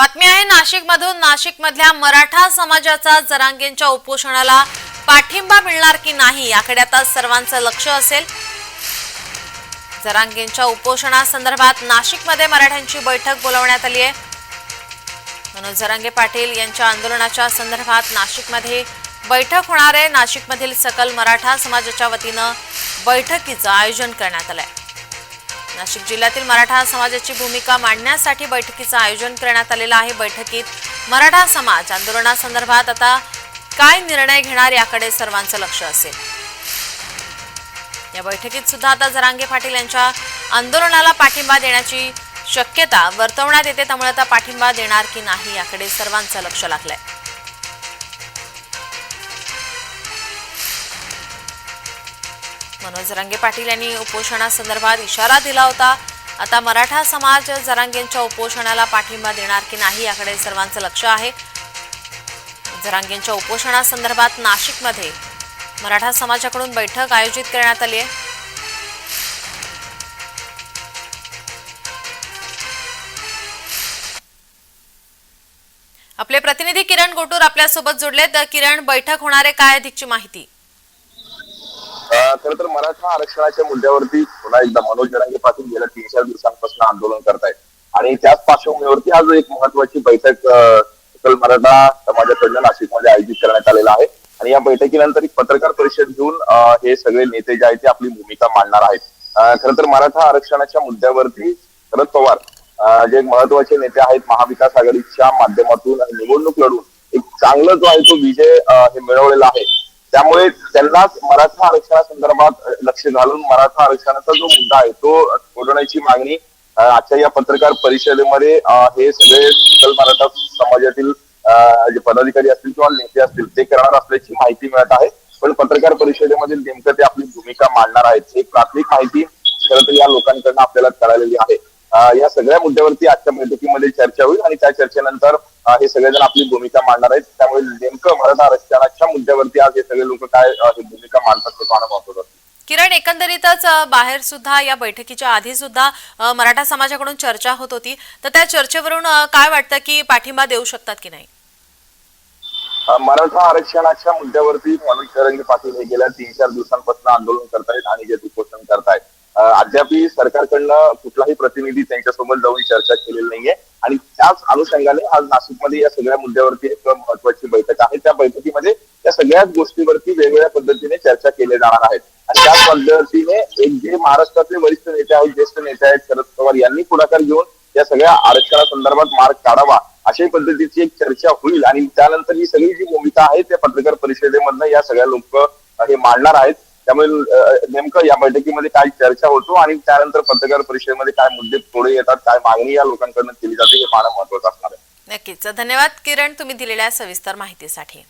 बातमी आहे नाशिक मधून नाशिक मधल्या मराठा समाजाचा जरांगेंच्या उपोषणाला पाठिंबा मिळणार की नाही याकडे आता सर्वांचं लक्ष असेल. जरांगेंच्या उपोषणासंदर्भात नाशिकमध्ये मराठ्यांची बैठक बोलवण्यात आली आहे. मनोज जरांगे पाटील यांच्या आंदोलनाच्या संदर्भात नाशिकमध्ये बैठक होणार आहे. नाशिकमधील सकल मराठा समाजाच्या वतीनं बैठकीचं आयोजन करण्यात आलं आहे नाशिक जिल्ह्यातील मराठा समाजाची भूमिका मांडण्यासाठी बैठकीचं आयोजन करण्यात आलेलं आहे. बैठकीत मराठा समाज आंदोलनासंदर्भात आता काय निर्णय घेणार याकडे सर्वांचं लक्ष असेल. या बैठकीत सुद्धा आता जरांगे पाटील यांच्या आंदोलनाला पाठिंबा देण्याची शक्यता वर्तवण्यात येते. त्यामुळे आता पाठिंबा देणार की नाही याकडे सर्वांचं लक्ष लागलंय. मनोज जरांगे पाटील यांनी उपोषणासंदर्भात इशारा दिला होता. आता मराठा समाज जरांगेंच्या उपोषणाला पाठिंबा देणार की नाही याकडे सर्वांचं लक्ष आहे. जरांगेंच्या उपोषणासंदर्भात नाशिकमध्ये मराठा समाजाकडून बैठक आयोजित करण्यात आली आहे. आपले प्रतिनिधी किरण गोटूर आपल्यासोबत जोडलेत. किरण बैठक होणार आहे काय अधिकची माहिती? खर तर मराठा आरक्षणाच्या मुद्द्यावरती पुन्हा एकदा मनोज जरांगे पाटील गेल्या तीन चार दिवसांपासून आंदोलन करतायत. आणि त्याच पार्श्वभूमीवरती आज एक महत्वाची बैठक सकल मराठा समाजाकडनं नाशिकमध्ये आयोजित करण्यात आलेला आहे. आणि या बैठकीनंतर एक पत्रकार परिषद घेऊन हे सगळे नेते जे आहेत ते आपली भूमिका मांडणार आहेत. खर खरं तर मराठा आरक्षणाच्या मुद्द्यावरती शरद पवार जे महत्त्वाचे नेते आहेत महाविकास आघाडीच्या माध्यमातून निवडणूक लढून एक चांगलं जो आहे तो विजय हे मिळवलेला आहे. त्यामुळे त्यांनाच मराठा आरक्षणासंदर्भात लक्ष घालून मराठा आरक्षणाचा जो मुद्दा आहे तो सोडवण्याची मागणी आजच्या या पत्रकार परिषदेमध्ये हे सगळे सकल मराठा समाजातील जे पदाधिकारी असतील किंवा नेते असतील ते करणार असल्याची माहिती मिळत आहे. पण पत्रकार परिषदेमध्ये नेमकं ते आपली भूमिका मांडणार आहेत. एक प्राथमिक माहिती खरं तर या लोकांकडनं आपल्याला कळालेली आहे. या सगळ्या मुद्द्यावरती आजच्या बैठकीमध्ये चर्चा होईल आणि त्या चर्चेनंतर हे सगळेजण आपली भूमिका मांडणार आहेत. त्यामुळे नेमकं मराठा आरक्षणाच्या मुद्द्यावरती आज हे सगळे लोक काय भूमिका मांडतात ते पाहणं महत्वाचं. किरण एकंदरीतच बाहेर सुद्धा या बैठकीच्या आधी सुद्धा मराठा समाजाकडून चर्चा होत होती. तर त्या चर्चेवरून काय वाटतं की पाठिंबा देऊ शकतात की नाही? मराठा आरक्षणाच्या मुद्द्यावरती मनोज तरंगे पाटील हे गेल्या तीन चार दिवसांपासून आंदोलन करतायत आणि जे उपोषण करतायत. अद्यापही सरकारकडनं कुठलाही प्रतिनिधी त्यांच्यासोबत जाऊन चर्चा केलेली नाहीये. आणि त्याच अनुषंगाने आज नाशिकमध्ये या सगळ्या मुद्द्यावरती एक महत्वाची बैठक आहे. त्या बैठकीमध्ये या सगळ्याच गोष्टीवरती वेगवेगळ्या पद्धतीने चर्चा केल्या जाणार आहेत. आणि त्याच पद्धतीने एक जे महाराष्ट्रातले वरिष्ठ नेते आहेत ज्येष्ठ नेते आहेत शरद पवार यांनी पुढाकार घेऊन या सगळ्या आरक्षणासंदर्भात मार्ग काढावा अशाही पद्धतीची एक चर्चा होईल. आणि त्यानंतर ही सगळी जी भूमिका आहे त्या पत्रकार परिषदेमधनं या सगळ्या लोक हे मांडणार आहेत. त्यामुळे नेमकं या बैठकीमध्ये काय चर्चा होतो आणि त्यानंतर पत्रकार परिषदेमध्ये काय मुद्दे पुढे येतात काय मागणी या लोकांकडनं केली जाते हे फार महत्वाचं असणार आहे. नक्कीच. धन्यवाद किरण तुम्ही दिलेल्या सविस्तर माहितीसाठी.